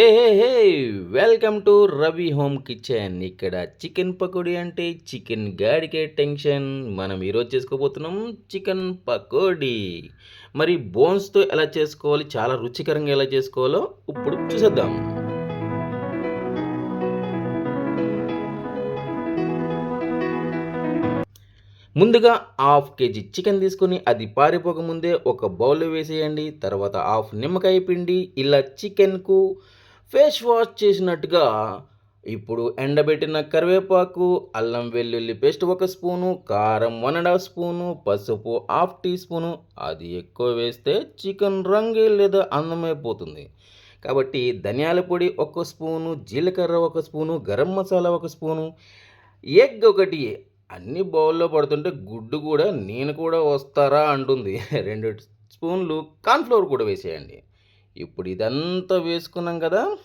A hey hey welcome to Ravi home kitchen. ఇక్కడ chicken pakodi అంటే chicken గాడికే tension. మనం ఈరోజు చేసుకోబోతున్నాం చికెన్ పకోడీ. మరి బోన్స్తో ఎలా చేసుకోవాలి చాలా రుచికరంగా ఎలా చేసుకోవాలో ఇప్పుడు చూసేద్దాం. ముందుగా హాఫ్ కేజీ చికెన్ తీసుకొని అది పారిపోకముందే ఒక బౌల్లో వేసేయండి. తర్వాత హాఫ్ నిమ్మకాయ పిండి ఇలా చికెన్కు ఫేస్ వాష్ చేసినట్టుగా ఇప్పుడు ఎండబెట్టిన కరివేపాకు అల్లం వెల్లుల్లి పేస్ట్ ఒక స్పూను కారం వన్ అండ్ హాఫ్ స్పూను పసుపు హాఫ్ టీ స్పూను. అది ఎక్కువ వేస్తే చికెన్ రంగే లేదా అందమైపోతుంది కాబట్టి ధనియాల పొడి ఒక స్పూను జీలకర్ర ఒక స్పూను గరం మసాలా ఒక స్పూను. ఎగ్ ఒకటి. అన్ని బౌల్లో పడుతుంటే గుడ్డు కూడా నేను కూడా వస్తారా అంటుంది. రెండు స్పూన్లు కార్న్ఫ్లోర్ కూడా వేసేయండి. ఇప్పుడు ఇదంతా వేసుకున్నాం కదా.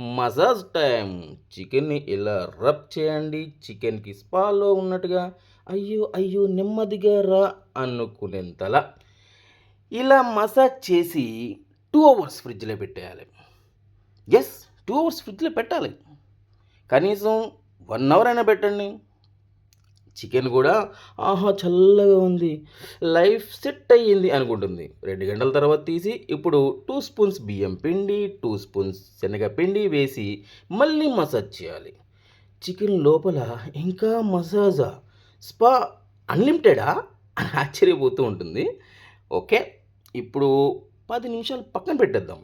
Massage time. చికెన్ని ఇలా రబ్ చేయండి. చికెన్కి స్పాలో ఉన్నట్టుగా అయ్యో అయ్యో నెమ్మదిగా రా అనుకునేంతలా ఇలా మసాజ్ చేసి టూ అవర్స్ ఫ్రిడ్జ్లో పెట్టేయాలి. ఎస్ టూ అవర్స్ ఫ్రిడ్జ్లో పెట్టాలి. కనీసం వన్ అవర్ అయినా పెట్టండి. చికెన్ కూడా ఆహా చల్లగా ఉంది లైఫ్ సెట్ అయ్యింది అనుకుంటుంది. రెండు గంటల తర్వాత తీసి ఇప్పుడు టూ స్పూన్స్ బియ్యం పిండి టూ స్పూన్స్ శనగపిండి వేసి మళ్ళీ మసాజ్ చేయాలి. చికెన్ లోపల ఇంకా మసాజా స్పా అన్లిమిటెడా? అని ఆశ్చర్యపోతూ ఉంటుంది. ఓకే ఇప్పుడు పది నిమిషాలు పక్కన పెట్టేద్దాం.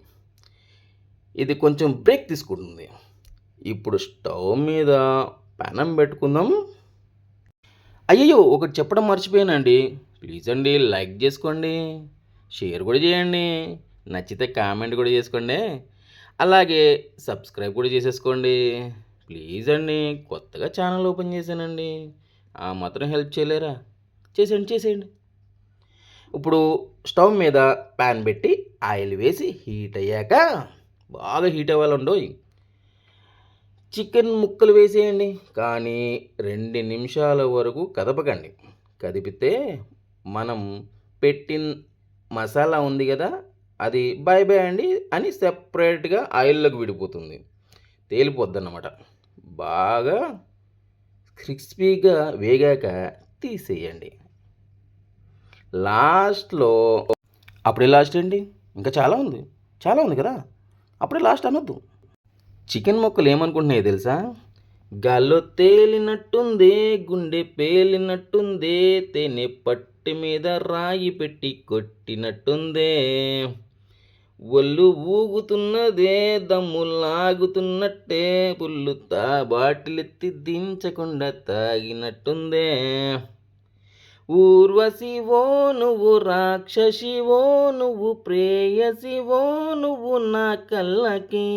ఇది కొంచెం బ్రేక్ తీసుకుంటుంది. ఇప్పుడు స్టవ్ మీద పెనం పెట్టుకుందాం. అయ్యయ్యో ఒకటి చెప్పడం మర్చిపోయానండి. ప్లీజ్ అండి లైక్ చేసుకోండి షేర్ కూడా చేయండి నచ్చితే కామెంట్ కూడా చేసుకోండి అలాగే సబ్స్క్రైబ్ కూడా చేసేసుకోండి. ప్లీజ్ అండి కొత్తగా ఛానల్ ఓపెన్ చేశానండి. ఆ మాత్రం హెల్ప్ చేయలేరా? చేసేయండి చేసేయండి. ఇప్పుడు స్టవ్ మీద ప్యాన్ పెట్టి ఆయిల్ వేసి హీట్ అయ్యాక బాగా హీట్ అవ్వాలండోయ్. చికెన్ ముక్కలు వేసేయండి. కానీ రెండు నిమిషాల వరకు కదపకండి. కదిపితే మనం పెట్టిన మసాలా ఉంది కదా అది బాయ్ బాయ్ అండి అని సెపరేట్గా ఆయిల్లోకి విడిపోతుంది. తేలిపోద్దన్నమాట. బాగా క్రిస్పీగా వేగాక తీసేయండి. లాస్ట్లో అప్పుడే లాస్ట్ అండి ఇంకా చాలా ఉంది. చాలా ఉంది కదా. అప్పుడే లాస్ట్ అనొద్దు. చికెన్ మొక్కలు ఏమనుకుంటున్నాయి తెలుసా? గాల్లో తేలినట్టుందే గుండె పేలినట్టుందే తేనె పట్టి మీద రాయి పెట్టి కొట్టినట్టుందే. ఒళ్ళు ఊగుతున్నదే దమ్ము లాగుతున్నట్టే పుల్లు తా బాటిలెత్తి దించకుండా తాగినట్టుందే. ఊర్వశివో నువ్వు రాక్షసివో నువ్వు ప్రేయసివో నువ్వు నా కళ్ళకి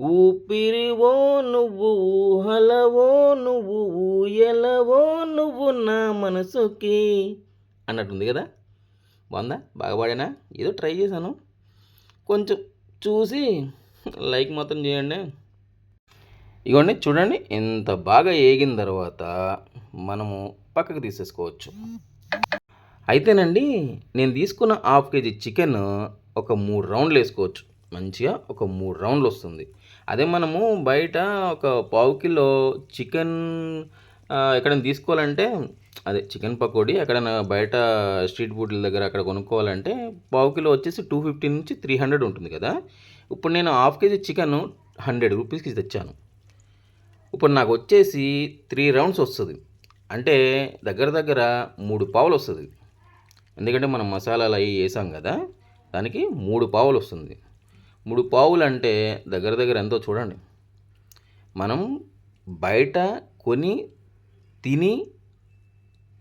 ఊపిరివో నువ్వు ఊహలవో నువ్వు ఊయలవో నువ్వు నా మనసుకి అన్నట్టుంది కదా? బాగుందా? బాగా పాడానా? ఏదో ట్రై చేశాను. కొంచెం చూసి లైక్ మాత్రం చేయండి. ఇగోండి చూడండి ఎంత బాగా ఏగిన తర్వాత మనము పక్కకు తీసేసుకోవచ్చు. అయితేనండి నేను తీసుకున్న హాఫ్ కేజీ చికెన్ ఒక మూడు రౌండ్లు వేసుకోవచ్చు. మంచిగా ఒక మూడు రౌండ్లు వస్తుంది. అదే మనము బయట ఒక పావు కిలో చికెన్ ఎక్కడైనా తీసుకోవాలంటే అదే చికెన్ పకోడీ ఎక్కడైనా బయట స్ట్రీట్ ఫుడ్ల దగ్గర అక్కడ కొనుక్కోవాలంటే పావు కిలో వచ్చేసి టూ ఫిఫ్టీ నుంచి త్రీ హండ్రెడ్ ఉంటుంది కదా. ఇప్పుడు నేను హాఫ్ కేజీ చికెన్ హండ్రెడ్ రూపీస్కి తెచ్చాను. ఇప్పుడు నాకు వచ్చేసి త్రీ రౌండ్స్ వస్తుంది. అంటే దగ్గర దగ్గర మూడు పావులు వస్తుంది. ఎందుకంటే మనం మసాలాలు అవి వేసాం కదా దానికి మూడు పావులు వస్తుంది. మూడు పావులు అంటే దగ్గర దగ్గర ఎంతో చూడండి. మనం బయట కొని తిని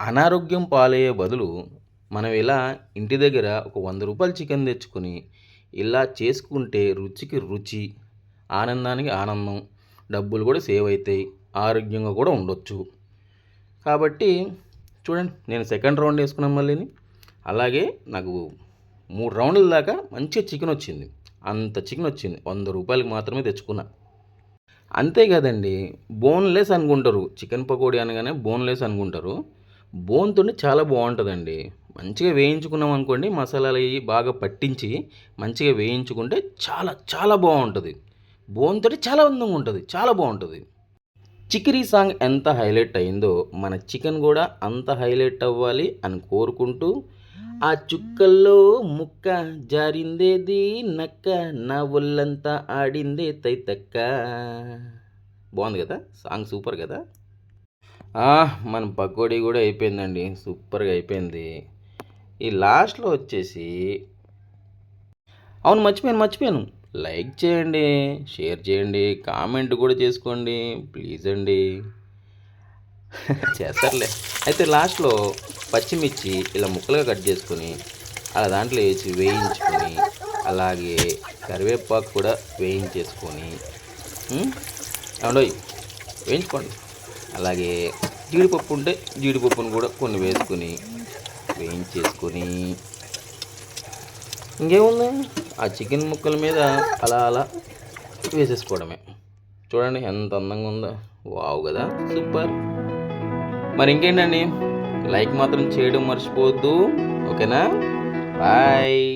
అనారోగ్యం పాలయ్యే బదులు మనం ఇలా ఇంటి దగ్గర ఒక వంద రూపాయలు చికెన్ తెచ్చుకొని ఇలా చేసుకుంటే రుచికి రుచి ఆనందానికి ఆనందం డబ్బులు కూడా సేవ్ అవుతాయి ఆరోగ్యంగా కూడా ఉండొచ్చు. కాబట్టి చూడండి నేను సెకండ్ రౌండ్ వేసుకున్నాను మళ్ళీని. అలాగే నాకు మూడు రౌండ్ల దాకా మంచిగా చికెన్ వచ్చింది. అంత చికెన్ వచ్చింది వంద రూపాయలకి మాత్రమే తెచ్చుకున్నా. అంతేకాదండి బోన్లెస్ అనుకుంటారు. చికెన్ పకోడీ అనగానే బోన్లెస్ అనుకుంటారు. బోన్తో చాలా బాగుంటుందండి. మంచిగా వేయించుకున్నాం అనుకోండి మసాలాలు అవి బాగా పట్టించి మంచిగా వేయించుకుంటే చాలా చాలా బాగుంటుంది. బోన్తో చాలా అందంగా ఉంటుంది. చాలా బాగుంటుంది. చికిరీ సాంగ్ ఎంత హైలైట్ అయిందో మన చికెన్ కూడా అంత హైలైట్ అవ్వాలి అని కోరుకుంటూ ఆ చుక్కల్లో ముక్క జారిందేది నక్క నా ఒళ్ళంతా ఆడిందే తైతక్క. బాగుంది కదా? సాంగ్ సూపర్ కదా? మన పకోడీ కూడా అయిపోయిందండి. సూపర్గా అయిపోయింది. ఈ లాస్ట్లో వచ్చేసి అవును మర్చిపోయాను మర్చిపోయాను. లైక్ చేయండి షేర్ చేయండి కామెంట్ కూడా చేసుకోండి ప్లీజ్ అండి. చేస్తారులే. అయితే లాస్ట్లో పచ్చిమిర్చి ఇలా ముక్కలుగా కట్ చేసుకొని అలా దాంట్లో వేసి వేయించుకొని అలాగే కరివేపాకు కూడా వేయించేసుకొని అవునోయ్ వేయించుకోండి. అలాగే జీడిపప్పు ఉంటే జీడిపప్పును కూడా కొన్ని వేసుకొని వేయించేసుకొని ఇంకేముంది? ఆ చికెన్ ముక్కల మీద అలా అలా వేసేసుకోవడమే. చూడండి ఎంత అందంగా ఉందో. వావ్ కదా సూపర్. మరి ఇంకేంటండి? లైక్ మాత్రం చేయడం మర్చిపోవద్దు. ఓకేనా? బాయ్.